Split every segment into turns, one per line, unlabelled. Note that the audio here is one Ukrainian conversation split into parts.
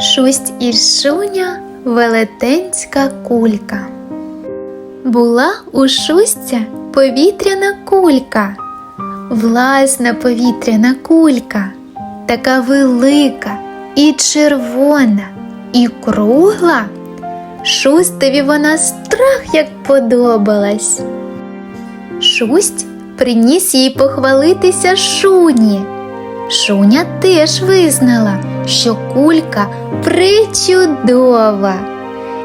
Шусть і шуня велетенська кулька. Була у шустя повітряна кулька, власна повітряна кулька, така велика і червона, і кругла. Шустові вона страх як подобалась. Шусть приніс їй похвалитися шуні. Шуня теж визнала, що кулька причудова,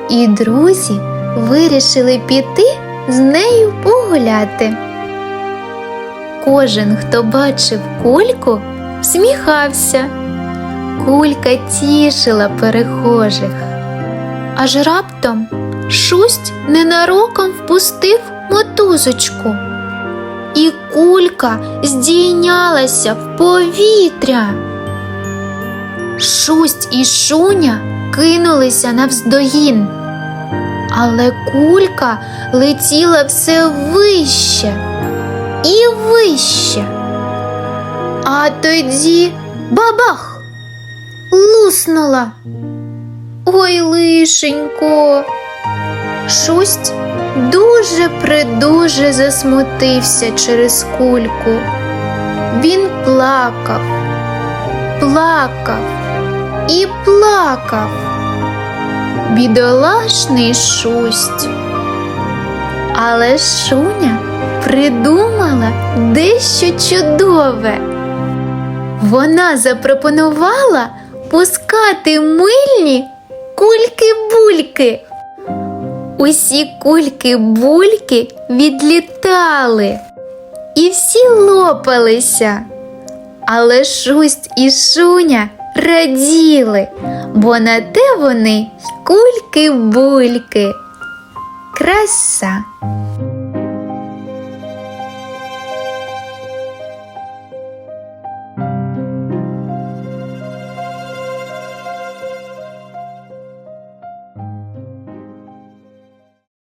і друзі вирішили піти з нею погуляти. Кожен, хто бачив кульку, всміхався. Кулька тішила перехожих. Аж раптом шусть ненароком впустив мотузочку, кулька здійнялася в повітря. Шусть і шуня кинулися навздогін, але кулька летіла все вище і вище. А тоді бабах луснула. Ой, лишенько. Шусть дуже придуже засмутився через кульку. Він плакав, плакав і плакав. Бідолашний шусть. Але шуня придумала дещо чудове. Вона запропонувала пускати мильні кульки-бульки. Усі кульки-бульки відлітали і всі лопалися. Але шусть і шуня раділи, бо на те вони кульки-бульки. Краса.